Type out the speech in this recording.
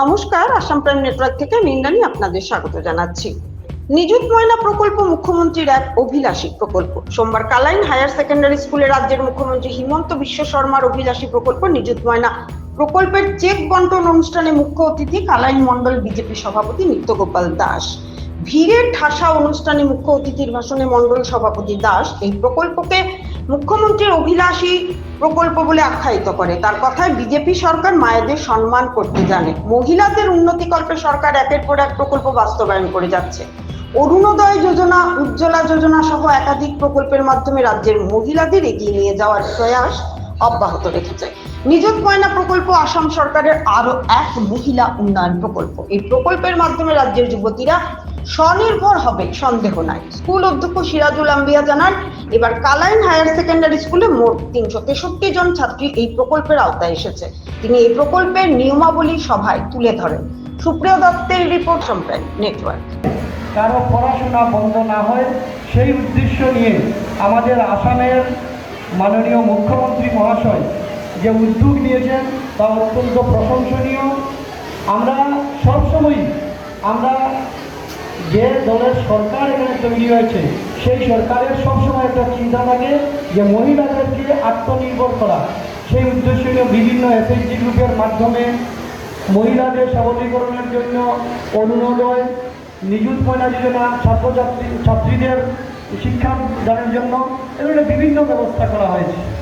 নমস্কার, Assam prime network থেকে আমি আপনাদের স্বাগত জানাচ্ছি। নিযুত ময়না প্রকল্প মুখ্যমন্ত্রীর এক অভিলাষী প্রকল্প। সোমবার কালাইন হায়ার সেকেন্ডারি স্কুলে রাজ্যের মুখ্যমন্ত্রী হিমন্ত বিশ্ব শর্মার অভিলাষী প্রকল্প নিযুত ময়না প্রকল্পের চেক বন্টন অনুষ্ঠানে মুখ্য অতিথি কালাইন মন্ডল বিজেপি সভাপতি নিত্যগোপাল দাস। ভিড়ের ঠাসা অনুষ্ঠানে মুখ্য অতিথির ভাষণে মন্ডল সভাপতি দাস। এই প্রকল্পকে মুখ্যমন্ত্রীর অভিলাষী প্রকল্প বলে আখ্যায়িত করে। তার কথায় বিজেপি সরকার মায়েদের সম্মান করতে জানে। মহিলাদের উন্নতিকল্পে সরকার একের পর এক প্রকল্প বাস্তবায়ন করে যাচ্ছে। অরুণোদয় যোজনা, উজ্জ্বলা যোজনা সহ একাধিক প্রকল্পের মাধ্যমে রাজ্যের মহিলাদের এগিয়ে নিয়ে যাওয়ার প্রয়াস অব্যাহত রেখেছে। নিযুত ময়না প্রকল্প আসাম সরকারের আরও এক মহিলা উন্নয়ন প্রকল্প। এই প্রকল্পের মাধ্যমে রাজ্যের যুবতীরা স্বনির্ভর হবে, সন্দেহ নাই। স্কুল অধ্যক্ষ সিরাজুল আম্বিয়া জানান, এবার কালাইন হায়ার সেকেন্ডারি স্কুলে মোট তিনশো তেষট্টি জন ছাত্রী এই প্রকল্পের আওতায় এসেছে। তিনি এই প্রকল্পের নিয়মাবলী সভায় তুলে ধরেন। সুপ্রিয় দত্তের রিপোর্ট সম্প্রায় নেটওয়ার্ক কারও পড়াশোনা বন্ধ না হয়, সেই উদ্দেশ্য নিয়ে আমাদের আসামের মাননীয় মুখ্যমন্ত্রী মহাশয় যে উদ্যোগ নিয়েছেন তা অত্যন্ত প্রশংসনীয়। আমরা সবসময় আমরা যে দলের সরকার এখানে তৈরি হয়েছে, সেই সরকারের সবসময় একটা চিন্তা থাকে যে মহিলাদেরকে আত্মনির্ভর করা। সেই উদ্দেশ্য বিভিন্ন এসএইচজি গ্রুপের মাধ্যমে মহিলাদের সবলীকরণের জন্য অরুণোদয় নিযুত ময়না যোজনা, ছাত্রছাত্রী, ছাত্রীদের শিক্ষা দানের জন্য। এগুলো বিভিন্ন ব্যবস্থা করা হয়েছে।